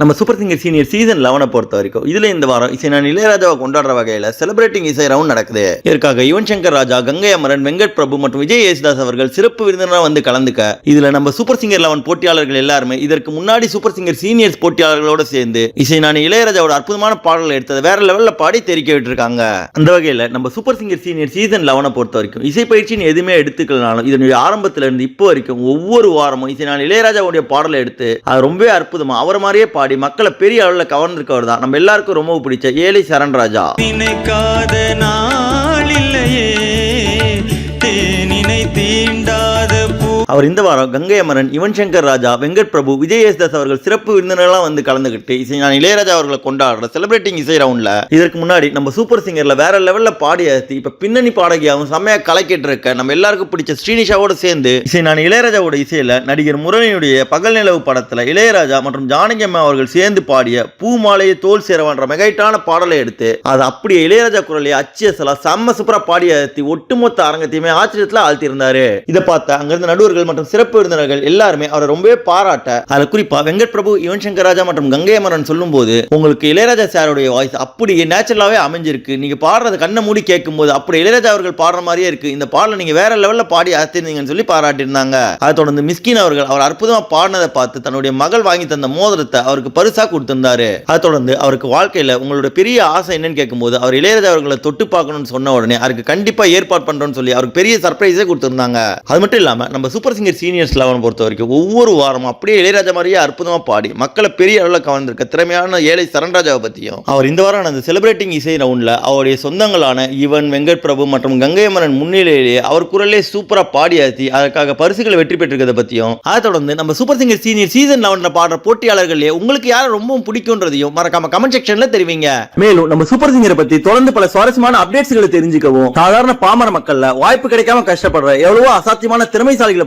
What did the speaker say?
நம்ம super singer senior season லெவனை பொறுத்த வரைக்கும் இதுல இந்த வாரம் இசை நான் இளையராஜாவை கொண்டாடுற வகையில செலிபிரேட்டிங் இசை ரவுண்ட் நடக்குது. இதற்காக யுவன் சங்கர் ராஜா கங்கை அமரன் வெங்கட் பிரபு மற்றும் விஜய் யேசுதாஸ் அவர்கள் சிறப்பு விருந்தினராக வந்து கலந்துக்க இதுல நம்ம சூப்பர் சிங்கர் லெவன் போட்டியாளர்கள் எல்லாருமே இதற்கு முன்னாடி சூப்பர் சிங்கர் சீனியர்ஸ் போட்டியாளர்களோட சேர்ந்து இசை நான் இளையராஜாவோட அற்புதமான பாடல்கள் எடுத்ததை வேற லெவல்ல பாடி தெரிவிக்க விட்டுருக்காங்க. அந்த வகையில நம்ம சூப்பர் சிங்கர் சீனியர் சீசன் லெவனை பொறுத்த வரைக்கும் இசை பயிற்சின்னு எதுவுமே எடுத்துக்கலனாலும் இதனுடைய ஆரம்பத்துல இருந்து இப்போ வரைக்கும் ஒவ்வொரு வாரமும் இசை நான் இளையராஜாவுடைய பாடலை எடுத்து அது ரொம்பவே அற்புதமா அவர் மாதிரியே பாடி மக்களை பெரிய அளவில் கவர்ந்திருக்கவர் தான். நம்ம எல்லாருக்கும் ரொம்ப பிடிச்ச ஏழை சரண் ராஜா நினைக்காத நாள் இல்லையே தேனினை அவர் இந்த வாரம் கங்கை அமரன் யுவன் சங்கர் ராஜா வெங்கட் பிரபு விஜய் அவர்கள் சிறப்பு விருந்தினர்களாக வந்து கலந்துக்கிட்டு இசை நான் இளையராஜா அவர்களை கொண்டாடுற செலிப்ரேட்டிங் இசை ரவுண்டில் இதற்கு முன்னாடி நம்ம சூப்பர் சிங்கரில் வேற லெவலில் பாடி அசத்தி இப்போ பின்னணி பாடகியாகவும் செம்மையாக கலக்கிட்டு இருக்க நம்ம எல்லாருக்கும் பிடிச்ச ஸ்ரீனிஷாவோட சேர்ந்து இசை நான் இளையராஜாவோட இசையில் நடிகர் முரளியுடைய பகல் நிலவு படத்துல இளையராஜா மற்றும் ஜானகி அம்மா அவர்கள் சேர்ந்து பாடிய பூ மாலையை தோல் சேரவான்ற மெகைட்டான பாடலை எடுத்து அது அப்படியே இளையராஜா குரலையை அச்சியசலா செம்ம சூப்பரா பாடி அசத்தி ஒட்டுமொத்த அரங்கத்தையுமே ஆச்சரியத்தில் ஆழ்த்தியிருந்தாரு. இதை பார்த்த அங்கிருந்த நடுவர்கள் மற்றும் சிறப்பு விருந்தினர்கள் எல்லாருமே அவரை ரொம்பவே பாராட்ட அதில் குறிப்பா வெங்கட் பிரபு யுவன் சங்கர் ராஜா மற்றும் கங்கை அமரன் சொல்லும் போது உங்களுக்கு இளையராஜா சாருடைய வாய்ஸ் அப்படியே நேச்சுரலாவே அமைஞ்சிருக்கு. நீங்கள் பாடுறது கண்ணை மூடி கேட்கும் போது அப்படி இளையராஜா அவர்கள் பாடுற மாதிரியே இருக்கு. இந்த பாடலை நீங்க வேற லெவலில் பாடி அசைந்தீங்கன்னு சொல்லி பாராட்டியிருந்தாங்க. அதை தொடர்ந்து மிஸ்கின் அவர்கள் அவர் அற்புதமா பாடினதை பார்த்து தன்னுடைய மகள் வாங்கி தந்த மோதிரத்தை அவருக்கு பரிசாக கொடுத்திருந்தாரு. அதை தொடர்ந்து அவருக்கு வாழ்க்கையில உங்களோட பெரிய ஆசை என்னன்னு கேட்கும்போது அவர் இளையராஜா அவர்களை தொட்டு பார்க்கணும்னு சொன்ன உடனே அவருக்கு கண்டிப்பா ஏற்பாடு பண்றோம்னு சொல்லி அவருக்கு பெரிய சர்ப்ரைஸே கொடுத்திருந்தாங்க. அது மட்டும் இல்லாம நம்ம சூப்பர் சிங்கர் சீனியர்ஸ் லெவன் பொறுத்த வரைக்கும் ஒவ்வொரு வாரமும் அப்படியே இளையராஜா மாதிரியே அற்புதமாக பாடி மக்களை பெரிய அளவில் கவர்ந்திருக்க திறமையான ஏழை சரண்ராஜாவை பற்றியும் அவர் இந்த வாரம் நடந்த செலிப்ரேட்டிங் இசை ரவுண்டில் அவருடைய சொந்தங்களான இவன் வெங்கட் பிரபு மற்றும் கங்கைமரன் முன்னிலையிலேயே அவர் குரலே சூப்பரா பாடி ஆத்தி அதற்காக பரிசுகளை வெற்றி பெற்றிருக்கிறத பற்றியும் அதை தொடர்ந்து நம்ம சூப்பர் சிங்கர் சீனியர் சீசன் லெவனில் பாடுற போட்டியாளர்களே உங்களுக்கு யாரை ரொம்பவும் பிடிக்கும்ன்றதையும் மறக்காம கமெண்ட் செக்ஷன்ல தெரிவிங்க. மேலும் நம்ம சூப்பர் சிங்கரை பத்தி தொடர்ந்து பல சுவாரஸ்யமான அப்டேட்ஸ்களை தெரிஞ்சுக்கவும் சாதாரண பாமர மக்கள்ல வாய்ப்பு கிடைக்காம கஷ்டப்படுற எவ்வளவோ அசாத்தியமான திறமைசாலிகளை